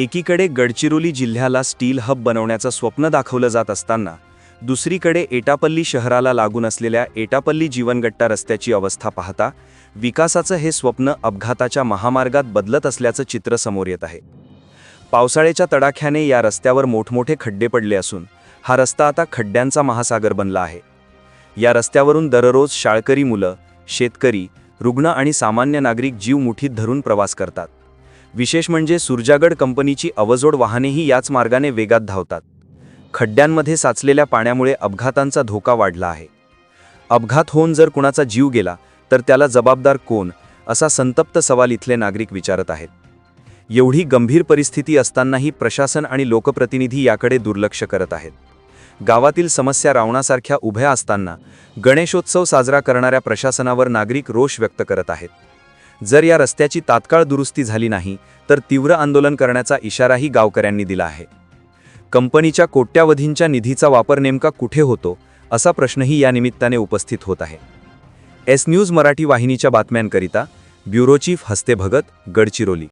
एकीकडे गडचिरोली जिल्ह्याला steel hub बनवण्याचं स्वप्न दाखवलं जात असताना दुसरीकडे एटापल्ली शहराला लागून असलेल्या एटापल्ली जीवनगट्टा रस्त्याची अवस्था पाहता विकासाचं हे स्वप्न अपघाताच्या महामार्गात बदलत असल्याचं चित्र समोर येत आहे. पावसाळ्याच्या तडाख्याने या रस्त्यावर मोठमोठे खड्डे पडले असून हा रस्ता आता खड्ड्यांचा महासागर बनला आहे. या रस्त्यावरून दररोज शाळकरी मुलं शेतकरी रुग्ण आणि सामान्य नागरिक जीव मुठीत धरून प्रवास करतात. विशेष म्हणजे सुरजागड कंपनीची अवजोड वाहनेही याच मार्गाने वेगात धावतात. खड्ड्यांमध्ये साचलेल्या पाण्यामुळे अपघातांचा धोका वाढला आहे. अपघात होऊन जर कुणाचा जीव गेला तर त्याला जबाबदार कोण असा संतप्त सवाल इथले नागरिक विचारत आहेत. एवढी गंभीर परिस्थिती असतानाही प्रशासन आणि लोकप्रतिनिधी याकडे दुर्लक्ष करत आहेत. गावातील समस्या रावणासारख्या उभ्या असताना गणेशोत्सव साजरा करणाऱ्या प्रशासनावर नागरिक रोष व्यक्त करत आहेत. जर या रस्त्याची तात्काळ दुरुस्ती झाली नाही तर तीव्र आंदोलन करण्याचा इशाराही गावकऱ्यांनी दिला आहे. कंपनीच्या कोट्यावधींच्या निधीचा वापर नेमका कुठे होतो असा प्रश्नही या निमित्ताने उपस्थित होत आहे. एस न्यूज मराठी वाहिनीच्या बातम्यांकरिता ब्युरो चीफ हस्ते भगत गडचिरोली.